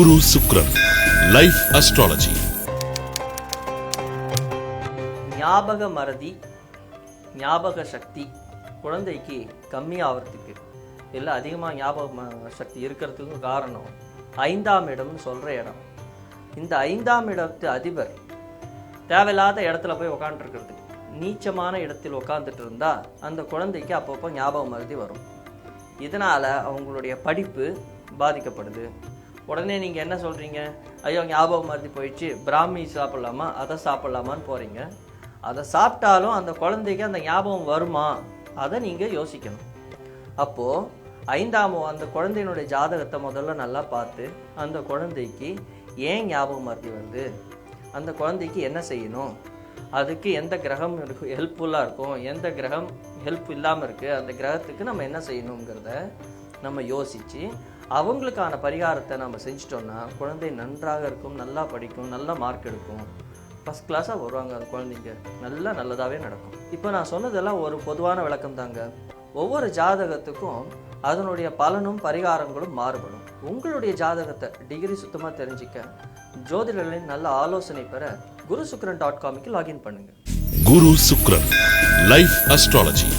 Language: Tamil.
குரு சுக்ரன் லைஃப் அஸ்ட்ராலஜி ஞாபக மறதி ஞாபக சக்தி குழந்தைக்கு கம்மியாகிறதுக்கு இல்லை அதிகமாக ஞாபக சக்தி இருக்கிறதுக்கும் காரணம் ஐந்தாம் இடம்னு சொல்கிற இடம். இந்த ஐந்தாம் இடத்து அதிபர் தேவையில்லாத இடத்துல போய் உக்காந்துருக்கிறது. நீச்சமான இடத்தில் உட்காந்துட்டு இருந்தால் அந்த குழந்தைக்கு அப்பப்போ ஞாபக மறதி வரும். இதனால் அவங்களுடைய படிப்பு பாதிக்கப்படுது. உடனே நீங்கள் என்ன சொல்கிறீங்க ஐயோ ஞாபகம் மறதி போயிடுச்சு. பிராமி சாப்பிட்லாமா? அதை சாப்பிட்லாமான்னு போகிறீங்க அதை சாப்பிட்டாலும் அந்த குழந்தைக்கு அந்த ஞாபகம் வருமா? அதை நீங்கள் யோசிக்கணும். அப்போது ஐந்தாம் அந்த குழந்தையினுடைய ஜாதகத்தை முதல்ல நல்லா பார்த்து அந்த குழந்தைக்கு ஏன் ஞாபகம் மறதி வருது? அந்த குழந்தைக்கு என்ன செய்யணும்? அதுக்கு எந்த கிரகம் இருக்கு ஹெல்ப்ஃபுல்லாக இருக்கும்? எந்த கிரகம் ஹெல்ப் இல்லாமல் இருக்குது அந்த கிரகத்துக்கு நம்ம என்ன செய்யணுங்கிறத நம்ம யோசித்து அவங்களுக்கான பரிகாரத்தை நம்ம செஞ்சிட்டோன்னா குழந்தை நன்றாக இருக்கும் நல்லா படிக்கும் நல்லா மார்க் எடுக்கும். ஃபஸ்ட் கிளாஸாக வருவாங்க அந்த குழந்தைங்க. நல்லா நல்லதாகவே நடக்கும். இப்போ நான் சொன்னதெல்லாம் ஒரு பொதுவான விளக்கம் தாங்க. ஒவ்வொரு ஜாதகத்துக்கும் அதனுடைய பலனும் பரிகாரங்களும் மாறுபடும். உங்களுடைய ஜாதகத்தை டிகிரி சுத்தமாக தெரிஞ்சிக்க ஜோதிடர்களின் நல்ல ஆலோசனை பெற குரு சுக்ரன் டாட் காமிக்கு லாகின் பண்ணுங்கள் குரு சுக்ரன் லைஃப் அஸ்ட்ராலஜி